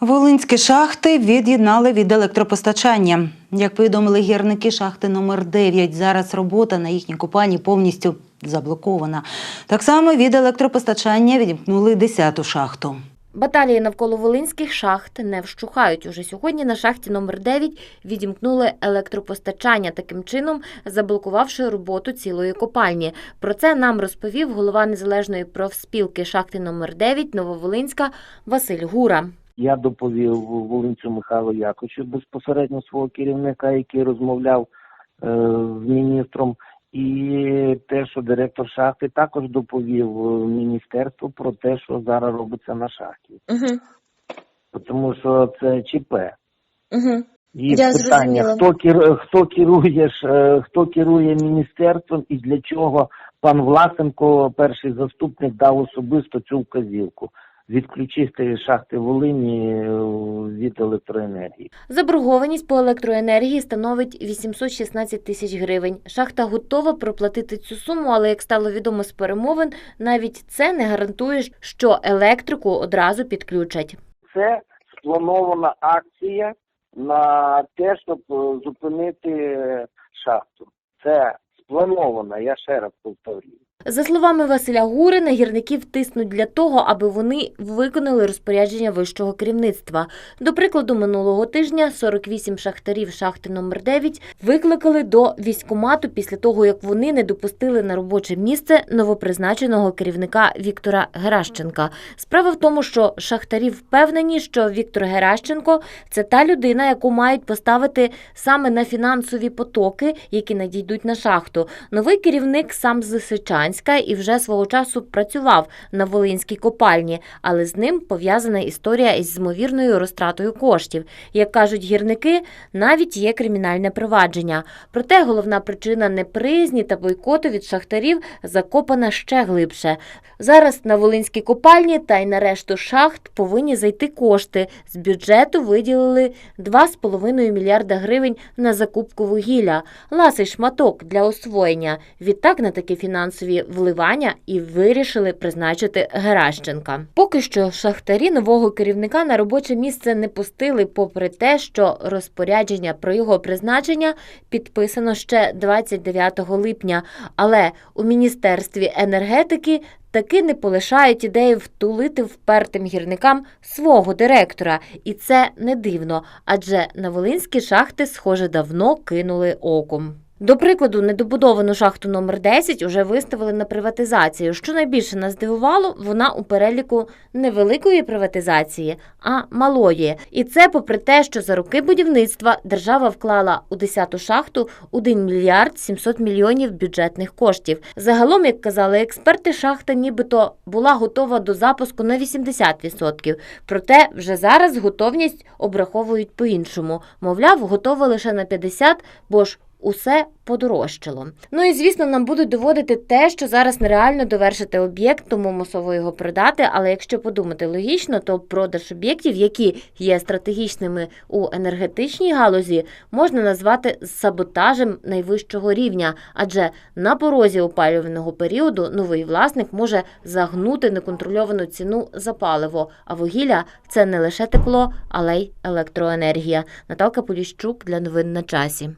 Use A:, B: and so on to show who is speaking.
A: Волинські шахти від'єднали від електропостачання. Як повідомили гірники шахти номер 9 зараз робота на їхній копанні повністю заблокована. Так само від електропостачання відімкнули 10-ту шахту.
B: Баталії навколо волинських шахт не вщухають. Уже сьогодні на шахті номер 9 відімкнули електропостачання, таким чином заблокувавши роботу цілої копальні. Про це нам розповів голова незалежної профспілки шахти номер 9 Нововолинська Василь Гура.
C: Я доповів Волинцю Михайлу Яковичу, безпосередньо свого керівника, який розмовляв е, з міністром, і те, що директор шахти також доповів е, міністерству про те, що зараз робиться на шахті.
D: Угу.
C: Тому що це ЧП.
D: Угу.
C: І
D: Я
C: питання,
D: зрозуміла.
C: хто кер, хто керує е, хто керує міністерством і для чого пан Власенко, перший заступник, дав особисто цю вказівку відключити шахти Волині е, від електроенергії.
B: Заборгованість по електроенергії становить 816 тисяч гривень. Шахта готова проплатити цю суму, але як стало відомо з перемовин, навіть це не гарантує, що електрику одразу підключать.
C: Це спланована акція на те, щоб е, зупинити шахту. Це спланована, я ще раз повторюю.
B: За словами Василя Гури, на гірників тиснуть для того, аби вони виконали розпорядження вищого керівництва. До прикладу, минулого тижня 48 шахтарів шахти номер 9 викликали до військкомату після того, як вони не допустили на робоче місце новопризначеного керівника Віктора Геращенка. Справа в тому, що шахтарі впевнені, що Віктор Геращенко це та людина, яку мають поставити саме на фінансові потоки, які надійдуть на шахту. Новий керівник сам з Лисичанська і вже свого часу працював на Волинській копальні, але з ним пов'язана історія із ймовірною розтратою коштів. Як кажуть гірники, навіть є кримінальне провадження. Проте головна причина неприязні та бойкоту від шахтарів закопана ще глибше. Зараз на Волинській копальні та й на решту шахт повинні зайти кошти. З бюджету виділили 2,5 мільярда гривень на закупку вугілля. Ласий шматок для освоєння. Відтак на такі фінансові вливання і вирішили призначити Геращенка. Поки що шахтарі нового керівника на робоче місце не пустили, попри те, що розпорядження про його призначення підписано ще 29 липня. Але у міністерстві енергетики таки не полишають ідеї втулити впертим гірникам свого директора, і це не дивно, адже на волинські шахти, схоже, давно кинули оком. До прикладу, недобудовану шахту номер 10 уже виставили на приватизацію. Що найбільше нас здивувало, вона у переліку не великої приватизації, а малої. І це попри те, що за роки будівництва держава вклала у 10-ту шахту 1 мільярд 700 мільйонів бюджетних коштів. Загалом, як казали експерти, шахта нібито була готова до запуску на 80%. Проте вже зараз готовність обраховують по-іншому. Мовляв, готова лише на 50%, бо ж усе подорожчало. Ну і звісно, нам будуть доводити те, що зараз нереально довершити об'єкт, тому мусово його продати. Але якщо подумати логічно, то продаж об'єктів, які є стратегічними у енергетичній галузі, можна назвати саботажем найвищого рівня, адже на порозі опалювального періоду новий власник може загнути неконтрольовану ціну за паливо. А вугілля це не лише тепло, але й електроенергія. Наталка Поліщук для новин на часі.